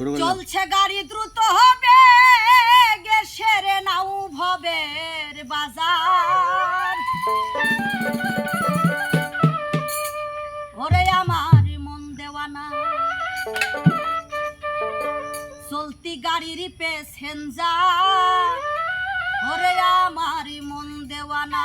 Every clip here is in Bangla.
চলছে গাড়ি দ্রুত হবে, গ্যাসের নাও ভবের বাজার। ওরে আমার মন দেওয়ানা। চলতি গাড়ির পেসেঞ্জার ওরে আমার মন দেওয়ানা।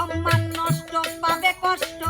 সম্মান নষ্ট পাবে কষ্ট।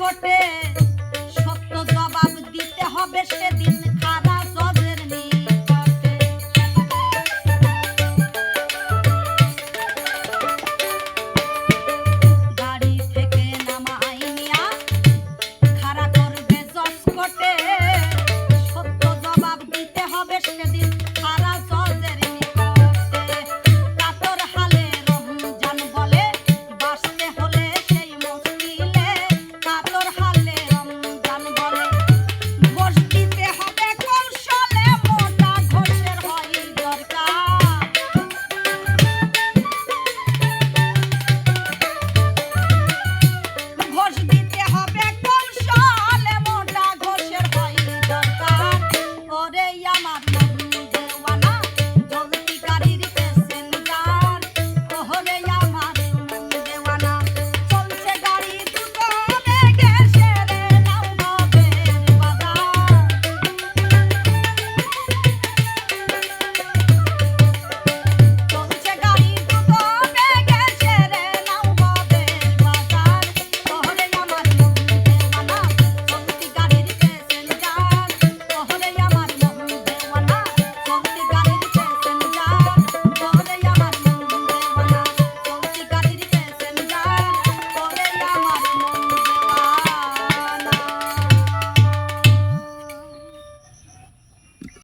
করবে সত্য জবাব দিতে হবে সে